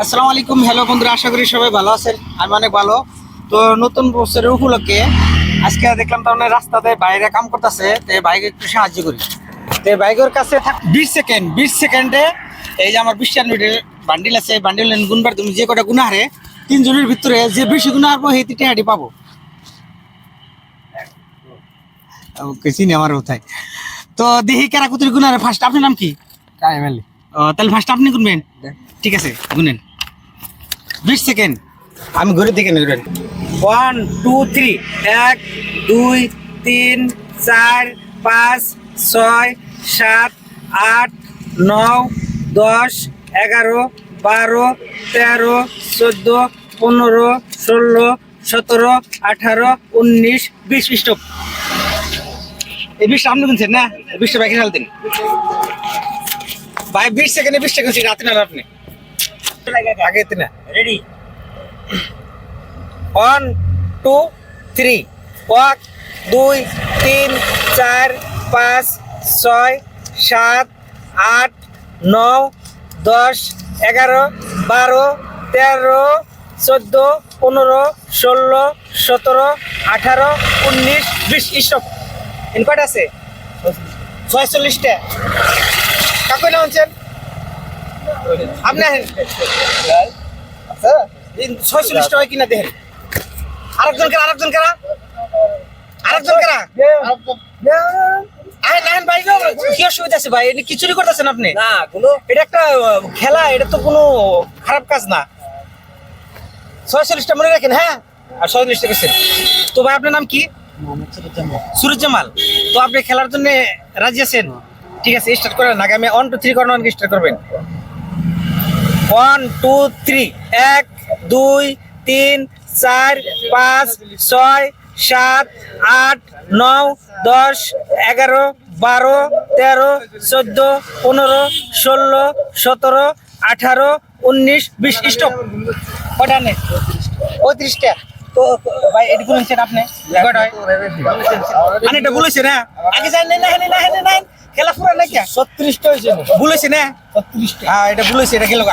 আসসালামু আলাইকুম। হ্যালো বন্ধুরা আশা করি সবাই ভালো আছেন। আমি অনেক ভালো। তো নতুন বছরের উপলক্ষে আজকে দেখলাম তার মানে রাস্তাতে বাইরে কাম করতেছে তো বাইকে একটু সাহায্য করি। তো বাইকের কাছে বিশ সেকেন্ড বিশ সেকেন্ডে এই যে আমার বিশটা মিনিটের বান্ডিল আছে বান্ডিল গুনবার তুমি যে কটা গুণা হারে তিনজনের ভিতরে যে বেশি গুণা হারবো সেই তিনটে হাঁটি পাবো। ওকে চিনি আমার কোথায়। তো দেখি কেরা কুতুরি গুণারে ফার্স্ট আপনার নাম কি? কাইমালি ও, তাহলে ফার্স্ট আপনি গুনবেন? ঠিক আছে গুনেন। বিশ সেকেন্ড আমি ঘুরে দেখে নেবেন। ওয়ান টু থ্রি এক দুই তিন চার পাঁচ ছয় সাত আট নয় দশ এগারো বারো তেরো চোদ্দ পনেরো ষোলো সতেরো আঠারো উনিশ বিশ স্টপ। এই বিশটা আপনি গুনছেন না? বিশটা বাইকে দিন। ভাই বিশ সেকেন্ডে বিশ সেকেন্ড রাতে না আপনি। আগে না রেডি ওয়ান টু থ্রি এক দুই তিন চার পাঁচ ছয় সাত আট নয় দশ এগারো বারো তেরো চোদ্দ পনেরো ষোলো সতেরো আঠারো উনিশ বিশ স্টপ ইন কয়টা আছে? ছয়চল্লিশটা। কাকু না হচ্ছেন আপনি ছয়চল্লিশ টাকা কিনা দেখেন আরেকজন কারা আরেকজন কারা আরেকজন কারা আহেন আহেন ভাই কি অসুবিধা আছে ভাই? এটা কিছুরই করতেছেন আপনি? না কোনো। এটা একটা খেলা এটা তো কোনো খারাপ কাজ না। ছয়চল্লিশটা মনে রাখেন হ্যাঁ? আর ছয়চল্লিশটা গেছেন তো ভাই আপনার নাম কি? সুরজ জামাল তো আপনি খেলার জন্য রাজি আছেন? ঠিক আছে স্টার্ট করেন আমি ওয়ান টু থ্রি করেন স্টার্ট করবেন। ওয়ান টু থ্রি এক দুই তিন চার পাঁচ ছয় সাত আট নয় দশ এগারো বারো তেরো চোদ্দ পনেরো ষোলো সতেরো আঠারো উনিশ বিশ। স্টপ কটা নেই পঁয়ত্রিশটা তো ভাই এটি বলেছেন আপনি? রেকর্ড হয়। মানে এটা বলেছে না? আগে যাই না না না না খেলা পুরা না কে ছত্রিশটা হয়েছে বলেছে না হ্যাঁ এটা বলেছে এটা খেলো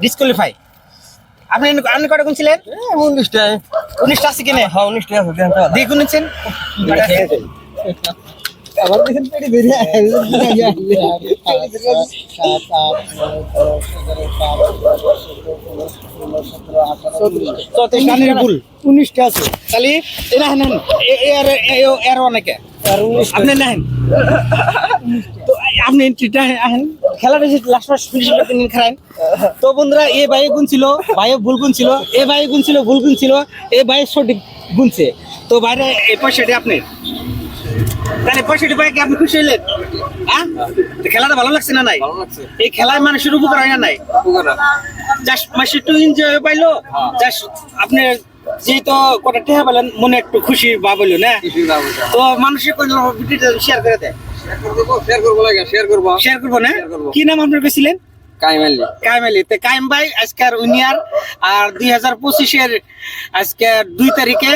ডিসকোয়ালিফাই আপনি আপনি কটা কোন ছিলেন উনিশটা উনিশটা আছে কিনে হ্যাঁ উনিশটা আছে দিয়ে গুনেছেন আবার দেখেন পেটি বেরিয়ে ভুল উনিশটা আছে খালি এ না হেন এর এর অনেকে আর উনিশ আপনি নেন তো আপনি এন্ট্রিটা আহেন। খেলাটা যে লাস্ট মাস ফিনিশ করতে নিন খেলেন। তো বন্ধুরা এ ভাই গুণ ছিল ভাইও ভুল গুণ ছিল এ ভাই গুণ ছিল ভুল গুণ ছিল এ ভাই সঠিক গুনছে তো বাইরে এই পয়সাটি আপনি তাহলে পয়সাটি পাই কি আপনি খুশি হইলেন? হ্যাঁ খেলাটা ভালো লাগছে না নাই? এই খেলায় মানুষের উপকার হয় না নাই? জাস্ট মাসে একটু এনজয় পাইলো জাস্ট আপনি যেহেতু কটা টেহা পেলেন মনে একটু খুশি ভাব হইল না? তো মানুষের কোন ভিডিওটা শেয়ার করে দেয়? শেয়ার করব শেয়ার করব শেয়ার করব। না? কি নাম আপনার পেয়েছিলেন কাইমালি কায়েম আলী। তো ভাই আজকের উনিয়ার আর দুই হাজার পঁচিশের আজকে দুই তারিখে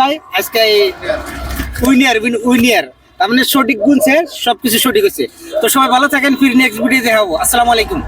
ভাই আজকে উইনিয়ার উইনিয়ার। তার মানে সঠিক গুনছে সবকিছু সঠিক হচ্ছে। তো সবাই ভালো থাকেন ফির নেক্সট ভিডিও দেখাবো আসসালামু আলাইকুম।